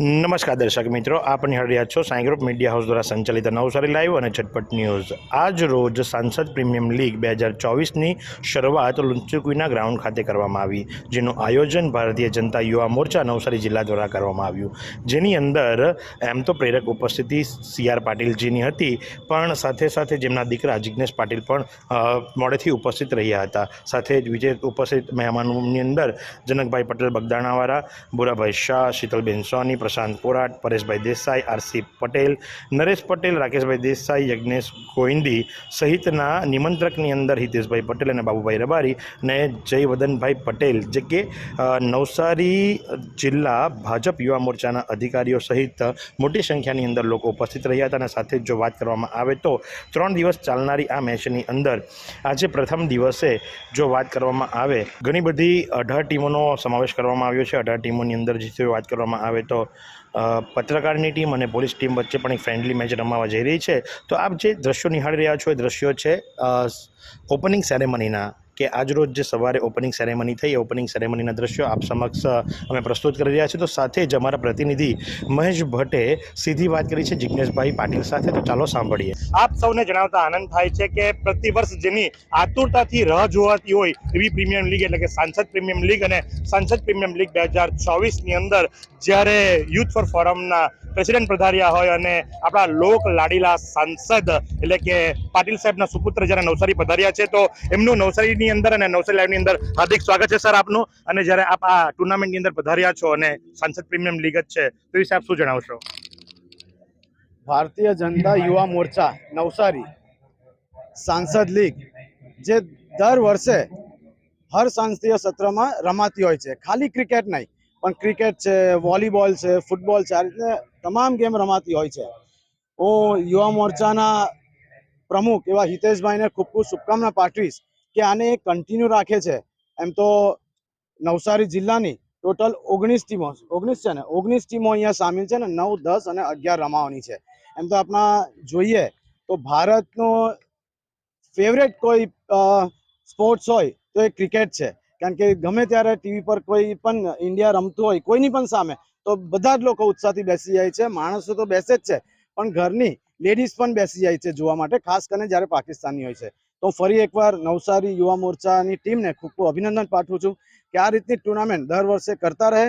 નમસ્કાર દર્શક મિત્રો, આપ નિહાળી છો સાંઈ ગ્રુપ મીડિયા હાઉસ દ્વારા સંચાલિત નવસારી લાઈવ અને ઝટપટ ન્યૂઝ. આજ રોજ સાંસદ પ્રીમિયમ લીગ બે હજાર ચોવીસની શરૂઆત લુંચુકુઈના ગ્રાઉન્ડ ખાતે કરવામાં આવી, જેનું આયોજન ભારતીય જનતા યુવા મોરચા નવસારી જિલ્લા દ્વારા કરવામાં આવ્યું. જેની અંદર એમ તો પ્રેરક ઉપસ્થિતિ સી આર પાટીલજીની હતી, પણ સાથે સાથે જેમના દીકરા જિજ્ઞેશ પાટીલ પણ મોડેથી ઉપસ્થિત રહ્યા હતા. સાથે જ વિજય ઉપસ્થિત મહેમાનોની અંદર જનકભાઈ પટેલ બગદાણાવાળા, ભૂરાભાઈ શાહ, શીતલબેન સોની પ્રશાંત પોરાટ, પરેશભાઈ દેસાઈ, આરસી પટેલ, નરેશ પટેલ, રાકેશભાઈ દેસાઈ, યજ્ઞેશ ગોવિંદી સહિતના નિમંત્રકની અંદર હિતેશભાઈ પટેલ અને બાબુભાઈ રબારી અને જયવદનભાઈ પટેલ. જે કે નવસારી જિલ્લા ભાજપ યુવા મોરચાના અધિકારીઓ સહિત મોટી સંખ્યાની અંદર લોકો ઉપસ્થિત રહ્યા હતા અને સાથે જો વાત કરવામાં આવે તો ત્રણ દિવસ ચાલનારી આ મેચની અંદર આજે પ્રથમ દિવસે જો વાત કરવામાં આવે, ઘણી બધી અઢાર ટીમોનો સમાવેશ કરવામાં આવ્યો છે. અઢાર ટીમોની અંદર જે વાત કરવામાં આવે તો પત્રકારની ટીમ અને પોલીસ ટીમ વચ્ચે પણ એક ફ્રેન્ડલી મેચ રમવા જઈ રહી છે. તો આપ જે દ્રશ્યો નિહાળી રહ્યા છો એ દ્રશ્યો છે ઓપનિંગ સેરેમનીના કે આજરોજ જે સવારે ઓપનિંગ સેરેમની થઈ ઓપનિંગ સેરેમનીના દ્રશ્યો આપ સમક્ષ અમે પ્રસ્તુત કરી રહ્યા છીએ. તો સાથે જ અમારા પ્રતિનિધિ મહેશ ભટ્ટે સીધી વાત કરી છે જિજ્ઞેશભાઈ પાટીલ સાથે. તો ચાલો સાંભળીએ. આપ સૌને જણાવતા આનંદ થાય છે કે પ્રતિવર્ષ જેની આતુરતાથી રાહ જોવાતી હોય એવી પ્રીમિયમ લીગ એટલે કે સાંસદ પ્રીમિયમ લીગ અને સાંસદ પ્રીમિયમ લીગ બે હજાર ચોવીસની અંદર જ્યારે યુથ ફોર ફોરમના પ્રેસિડેન્ટ પધાર્યા હોય અને આપણા લોક લાડીલા સાંસદ એટલે કે પાટીલ સાહેબના સુપુત્ર જ્યારે નવસારી પધાર્યા છે, તો એમનું નવસારીની અંદર અને નવસારી લાઈવની અંદર હાર્દિક સ્વાગત છે સર આપનું. અને જ્યારે આપ આ ટુર્નામેન્ટની અંદર પધાર્યા છો અને સાંસદ પ્રીમિયમ લીગ જ છે, તો વિશે આપ શું જણાવશો? ભારતીય જનતા યુવા મોરચા નવસારી સાંસદ લીગ જે દર વર્ષે હર સાંસદીય સત્રમાં રમાતી હોય છે. ખાલી ક્રિકેટ નહીં, પણ ક્રિકેટ છે, વોલીબોલ છે, ફૂટબોલ છે, આ રીતે તમામ ગેમ રમાતી હોય છે. હું યુવા મોરચાના પ્રમુખ એવા હિતેશભાઈને ખૂબ ખૂબ શુભકામના પાઠવીશ કે આને કન્ટિન્યુ રાખે છે. એમ તો નવસારી જિલ્લાની ટોટલ ઓગણીસ ટીમો, ઓગણીસ છે ને? ઓગણીસ ટીમો અહીંયા સામેલ છે ને? નવ, દસ અને અગિયાર રમાવાની છે. એમ તો આપણા જોઈએ તો ભારતનો ફેવરેટ કોઈ સ્પોર્ટ્સ હોય તો એ ક્રિકેટ છે. કારણ કે ગમે ત્યારે ટીવી પર કોઈ પણ ઇન્ડિયા રમતું હોય, કોઈની પણ સામે, તો બધા જ લોકો ઉત્સાહથી બેસી જાય છે. માણસો તો બેસે જ છે, પણ ઘરની લેડીઝ પણ બેસી જાય છે જોવા માટે, ખાસ કરીને જ્યારે પાકિસ્તાનની હોય છે. તો ફરી એકવાર નવસારી યુવા મોરચાની ટીમને ખૂબ ખૂબ અભિનંદન પાઠવું છું કે આ રીતની ટુર્નામેન્ટ દર વર્ષે કરતા રહે.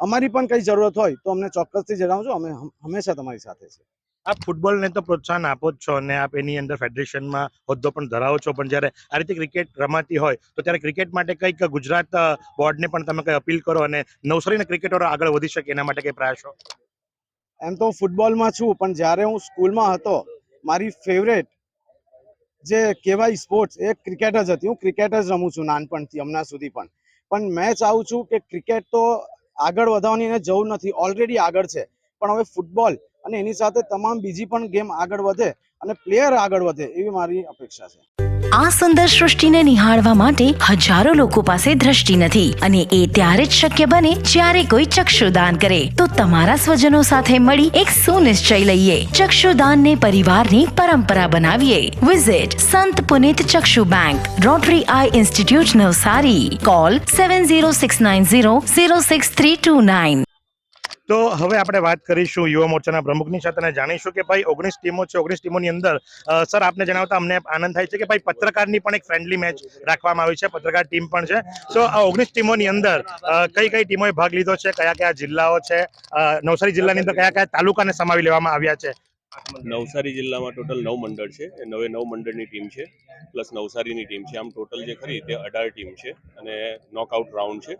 અમારી પણ કંઈ જરૂરત હોય તો અમને ચોક્કસથી જણાવજો. અમે હંમેશા તમારી સાથે છે આપ ફૂટબોલને તો પ્રોત્સાહન આપો જ છો અને આપ એની અંદર ફેડરેશનમાં હોદ્દો પણ ધરાવો છો. પણ જ્યારે આ રીતે ક્રિકેટ રમાતી હોય, તો ત્યારે ક્રિકેટ માટે કંઈક ગુજરાત બોર્ડને પણ તમે કંઈ અપીલ કરો અને નવસારીના ક્રિકેટરો આગળ વધી શકે એના માટે કંઈ પ્રયાસો? એમ તો ફૂટબોલમાં છું, પણ જ્યારે હું સ્કૂલમાં હતો, મારી ફેવરેટ જે કહેવાય સ્પોર્ટ્સ, એ ક્રિકેટ જ હતી. હું ક્રિકેટ જ રમું છું નાનપણથી, હમણાં સુધી પણ. પણ મેં ચાહું છું કે ક્રિકેટ તો આગળ વધવાની જવું નથી. ઓલરેડી આગળ છે. પણ હવે ફૂટબોલ અને એની સાથે તમામ બીજી પણ ગેમ આગળ વધે અને પ્લેયર આગળ વધે એવી મારી અપેક્ષા છે. આ સુંદર સૃષ્ટિને નિહાળવા માટે હજારો લોકો પાસે દ્રષ્ટિ નથી અને એ ત્યારે જ શક્ય બને જ્યારે કોઈ ચક્ષુદાન કરે. તો તમારા સ્વજનો સાથે મળી એક સુનિશ્ચય લઈએ. ચક્ષુદાનને પરિવારની પરંપરા બનાવીએ. વિઝિટ સંત પુનિત ચક્ષુ bank Rotary eye institute Navsari. Call seven zero six nine zero zero six three two nine તો હવે આપણે વાત કરીશું યુવા મોરચાના પ્રમુખની સાથે જાણીશું કે ભાઈ ઓગણીસ ટીમો છે, ઓગણીસ ટીમોની અંદર સર આપને જણાવતા અમને આનંદ થાય છે કે ભાઈ પત્રકારની પણ એક ફ્રેન્ડલી મેચ રાખવામાં આવી છે, પત્રકાર ટીમ પણ છે. તો આ ઓગણીસ ટીમોની અંદર કઈ કઈ ટીમોએ ભાગ લીધો છે, કયા કયા જિલ્લાઓ છે નવસારી જિલ્લાની અંદર કયા કયા તાલુકાને સમાવી લેવામાં આવ્યા છે? નવસારી જિલ્લામાં ટોટલ નવ મંડળ છે, એ નવે નવ મંડળની ટીમ છે, પ્લસ નવસારીની ટીમ છે. આમ ટોટલ જે ખરી તે અઢાર ટીમ છે અને નોકઆઉટ રાઉન્ડ છે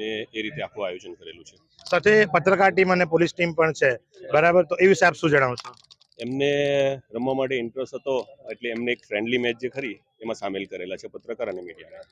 ને એ રીતે આખું આયોજન કરેલું છે. સાથે પત્રકાર ટીમ અને પોલીસ ટીમ પણ છે. બરાબર? તો એ વિશે આપ શું જણાવશો એમને રમવા માટે ઇન્ટરેસ્ટ હતો, એટલે એમને એક ફ્રેન્ડલી મેચ જે ખરી, એમાં સામેલ કરેલા છે પત્રકાર અને મીડિયાને.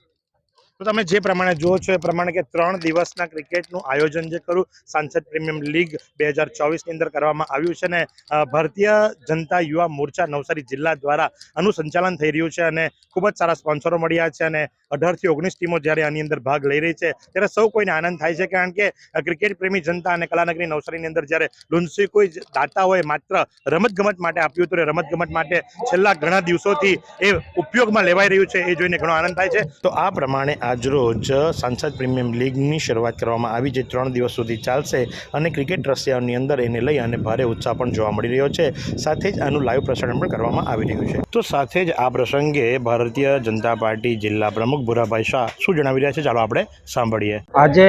તો તમે જે પ્રમાણે જુઓ છો, એ પ્રમાણે કે ત્રણ દિવસના ક્રિકેટનું આયોજન જે કરું, સાંસદ પ્રીમિયમ લીગ બે હજાર અંદર કરવામાં આવ્યું છે અને ભારતીય જનતા યુવા મોરચા નવસારી જિલ્લા દ્વારા આનું સંચાલન થઈ રહ્યું છે અને ખૂબ જ સારા સ્પોન્સરો મળ્યા છે અને અઢારથી ઓગણીસ ટીમો જ્યારે આની અંદર ભાગ લઈ રહી છે, ત્યારે સૌ કોઈને આનંદ થાય છે કારણ કે ક્રિકેટ પ્રેમી જનતા અને કલાનગરી નવસારીની અંદર જ્યારે લુન્સી કોઈ દાતા હોય, માત્ર રમતગમત માટે આપ્યું હતું રમતગમત માટે છેલ્લા ઘણા દિવસોથી એ ઉપયોગમાં લેવાઈ રહ્યું છે, એ જોઈને ઘણો આનંદ થાય છે. તો આ પ્રમાણે આજરોજ સાંસદ પ્રીમિયમ લીગની શરૂઆત કરવામાં આવી જે ત્રણ દિવસ સુધી ચાલશે અને ક્રિકેટ રશિયાની અંદર એને લઈ અને ભારે ઉત્સાહ પણ જોવા મળી રહ્યો છે. સાથે જ આનું લાઈવ પ્રસારણ પણ કરવામાં આવી રહ્યું છે. તો સાથે જ આ પ્રસંગે ભારતીય જનતા પાર્ટી જિલ્લા પ્રમુખ ભુરાભાઈ શાહ શું જણાવી રહ્યા છે? ચાલો આપણે સાંભળીએ. આજે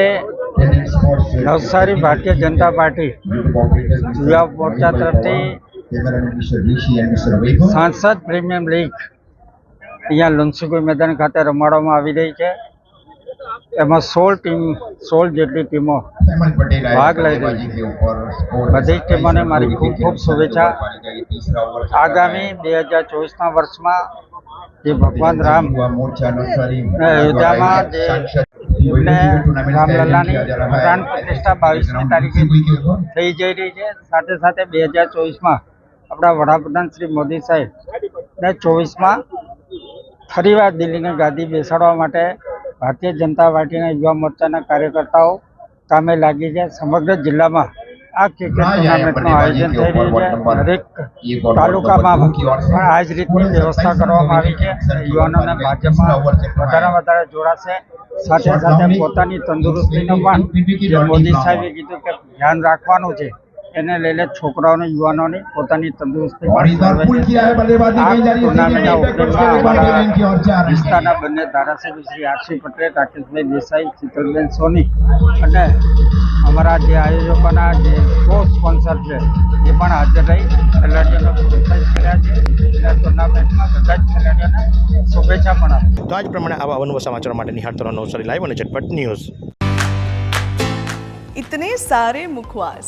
નવસારી ભારતીય જનતા પાર્ટી યુવા મોરચા તરફથી સાંસદ પ્રીમિયમ લીગ અહીંયા લુન્સીકુઈ મેદાન ખાતે રમાડવામાં આવી રહી છે. એમાં સોળ ટીમ સોળ જેટલી ટીમો ભાગ લઈ રહી છે બધી ટીમોને મારી ખૂબ ખૂબ શુભેચ્છા. આગામી બે હજાર ચોવીસના વર્ષમાં જે ભગવાન રામ અયોધ્યામાં જે રામલલ્લાની પ્રાણ પ્રતિષ્ઠા બાવીસમી તારીખે થઈ જઈ રહી છે. સાથે સાથે બે હજાર ચોવીસમાં આપણા વડાપ્રધાન શ્રી મોદી સાહેબ ને ચોવીસમાં ફરીવાર દિલ્હીની ગાદી બેસાડવા માટે ભારતીય જનતા પાર્ટીના યુવા મોરચાના કાર્યકર્તાઓ કામે લાગી છે. સમગ્ર જિલ્લામાં આ ક્રિકેટ ટુર્નામેન્ટનું આયોજન થઈ રહ્યું છે. દરેક તાલુકામાં પણ આ જ રીતની વ્યવસ્થા કરવામાં આવી છે. યુવાનોને ભાજપમાં વધારે વધારે જોડાશે. સાથે સાથે પોતાની તંદુરસ્તીનું પણ મોદી સાહેબે કીધું કે ધ્યાન રાખવાનું છે. એને લઈને છોકરાઓને યુવાનોને પોતાની તંદુરસ્તી વિસ્તારના બંને ધારાસભ્ય શ્રી આરસી પટેલ રાકેશભાઈ દેસાઈ ચિત્રબેન સોની અને અમારા જે આયોજકોના જે કો સ્પોન્સર છે એ પણ હાજર રહી. ખેલાડીઓને પ્રોત્સાહિત કર્યા છે. ટુર્નામેન્ટમાં બધા જ ખેલાડીઓને શુભેચ્છા પણ આપી તો આજ પ્રમાણે આવા અવનવ સમાચાર માટે નિહાળતો નવસારી લાઈવ અને ઝટપટ ન્યૂઝ. ઇતને સારે મુખવાસ